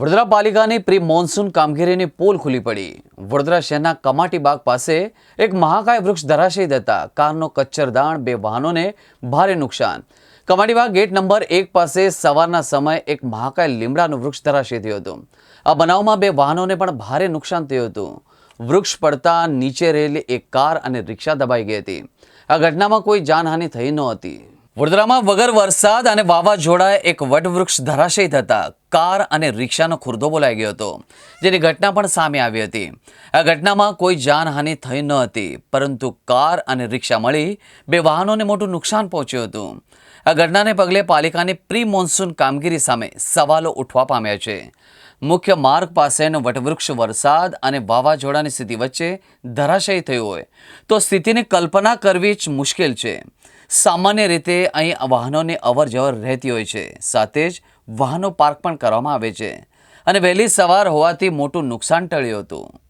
વડોદરા પાલિકાની pre monsoon કામગીરીની pole ખુલી પડી. વડોદરા શહેરના કમાટી બાગ પાસે એક મહાકાય વૃક્ષ ધરાશયી થતા કારનો કચ્છરદાણ બે વાહનોને ભારે નુકસાન. કમાટી બાગ ગેટ નંબર એક પાસે સવારના સમયે એક મહાકાય લીમડાનું વૃક્ષ ધરાશયી થયું હતું. આ બનાવમાં બે વાહનોને પણ ભારે નુકસાન થયું હતું. વૃક્ષ પડતા નીચે રહેલી એક કાર અને રિક્ષા દબાઈ ગઈ હતી. આ ઘટનામાં કોઈ જાનહાનિ થઈ નહોતી વડોદરામાં વગર વરસાદ અને વાવાઝોડાએ એક વટવૃક્ષ ધરાશયી થતાં કાર અને રિક્ષાનો ખુરદો બોલાઈ ગયો હતો, જેની ઘટના પણ સામે આવી હતી. આ ઘટનામાં કોઈ જાનહાનિ થઈ ન હતી, પરંતુ કાર અને રિક્ષા મળી બે વાહનોને મોટું નુકસાન પહોંચ્યું હતું. આ ઘટનાને પગલે પાલિકાની પ્રી મોન્સૂન કામગીરી સામે સવાલો ઉઠવા પામ્યા છે. મુખ્ય માર્ગ પાસેનો વટવૃક્ષ વરસાદ અને વાવાઝોડાની સ્થિતિ વચ્ચે ધરાશયી થયું હોય, તો સ્થિતિની કલ્પના કરવી જ મુશ્કેલ છે. સામાન્ય રીતે અહીં વાહનોની અવર જવર રહેતી હોય છે. સાથે જ વાહનો પાર્ક પણ કરવામાં આવે છે. અને વહેલી સવાર હોવાથી મોટું નુકસાન ટળ્યું હતું.